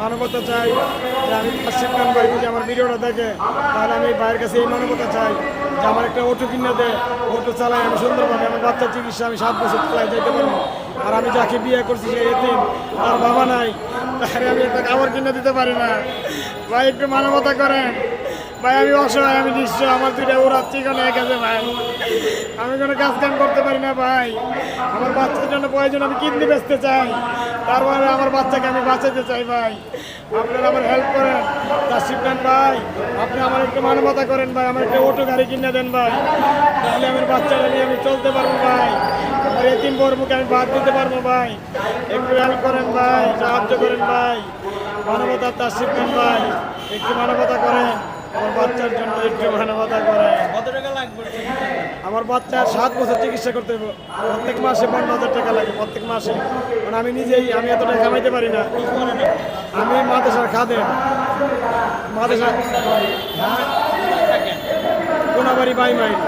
মানবতা চাই, যে আমি আশিফ খান ভাই যদি আমার ভিডিওটা দেখে, তাহলে আমি ভাইয়ের কাছে এই মানবতা চাই, যে আমার একটা অটো কিনে দেয় অটো চালাই আমি সুন্দরভাবে আমার বাচ্চার চিকিৎসা আমি সাত বছর চালাই যেতে পারব। আর আমি যাকে বিয়ে করছি সে এতিম, তার বাবা নাই, তাহলে আমি একটা খাবার কিনে দিতে পারি না। ভাই, একটু মানবতা করেন। ভাই, আমি অসহায়, আমি নিঃস্ব আমার দুইটা উড়াচ্ছি কোনো এক আছে ভাই। আমি কোনো কাজ কাম করতে পারি না ভাই। আমার বাচ্চার জন্য প্রয়োজন, আমি কিডনি বেচতে চাই। তারপরে আমার বাচ্চাকে আমি বাঁচাতে চাই ভাই। আপনারা আমার হেল্প করেন। তাসিফ খান ভাই, আপনি আমার একটু মানবতা করেন ভাই, আমার একটা অটো গাড়ি কিনে দেন ভাই। তাহলে আমার বাচ্চাটা নিয়ে আমি চলতে পারব ভাই। আমার এতিম বর্মকে আমি বাদ দিতে পারব ভাই। একটু হেল্প করেন ভাই, সাহায্য করেন ভাই। মানবতা, তাসিফ খান ভাই, একটু মানবতা করেন। একটু মানবতা করেন কত টাকা লাগবে? আমার বাচ্চার সাত বছর চিকিৎসা করতে হবে প্রত্যেক মাসে পনেরো হাজার টাকা লাগে প্রত্যেক মাসে। মানে আমি নিজেই আমি এত টাকা কামাইতে পারি না। আমি মাদেশার খাদেন মাদেশা কোনাবাড়ি বাই মাইল।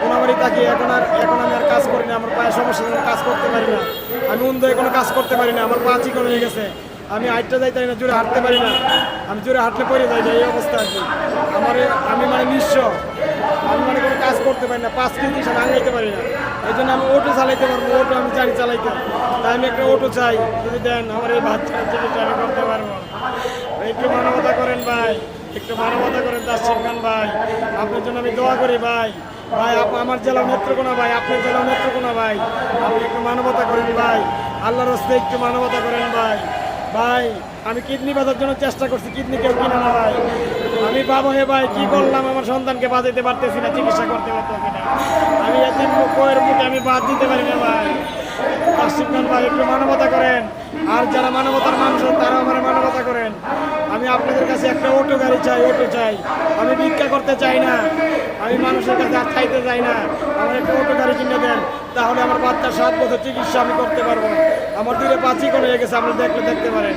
কোনাবাড়ি থাকি এখন আর এখন আমি আর কাজ করি না। আমার পায়ে সমস্যা কাজ করতে পারি না। আমি উন্দয়ে কোনো কাজ করতে পারি না। আমার পা চিকন হয়ে গেছে। আমি হাইটটা যাই তাই না, জোরে হাঁটতে পারি না। আমি জোরে হাঁটলে পড়ে যাই এই অবস্থা আর কি। আমার, আমি মানে নিঃস্ব। আমি মানে কোনো কাজ করতে পারি না, পাঁচ কেজি সব আঙাইতে পারি না। এই জন্য আমি অটো চালাইতে পারব, অটো আমি চাই চালাইতে তাই আমি একটা অটো চাই। যদি দেন, আমার এই বাচ্চা চিকিৎসা আমি করতে পারব। একটু মানবতা করেন ভাই, একটু মানবতা করেন দাসিম খান ভাই। আপনার জন্য আমি দোয়া করি ভাই। ভাই আমার জেলা নেত্রকোনা ভাই, আপনার জেলা নেত্রকোনা ভাই। আপনি একটু মানবতা করেন ভাই। আল্লাহর হস্তে একটু মানবতা করেন ভাই। ভাই, আমি কিডনি বাঁধার জন্য চেষ্টা করছি, কিডনি কেউ কিনে না ভাই। আমি বাবা হে ভাই, কি করলাম? আমার সন্তানকে বাঁচাইতে পারতেছি না, চিকিৎসা করতে পারতেছি না আমি এতিম কোয়ের মুখে আমি বাদ দিতে পারি না ভাই। আশিক খান ভাই, একটু মানবতা করেন। আর যারা মানবতার মানুষ তারা আমার মানবতা করেন। আমি আপনাদের কাছে একটা অটো গাড়ি চাই, অটো চাই। আমি ভিক্ষা করতে চাই না। আমি মানুষের কাছে আর চাইতে চাই না। আমার একটা অটো গাড়ি কিনে দেন, তাহলে আমার বাচ্চার সাত বছর চিকিৎসা আমি করতে পারব। আমার দূরে পাঁচই করে গেছে আপনি দেখলে দেখতে পারেন।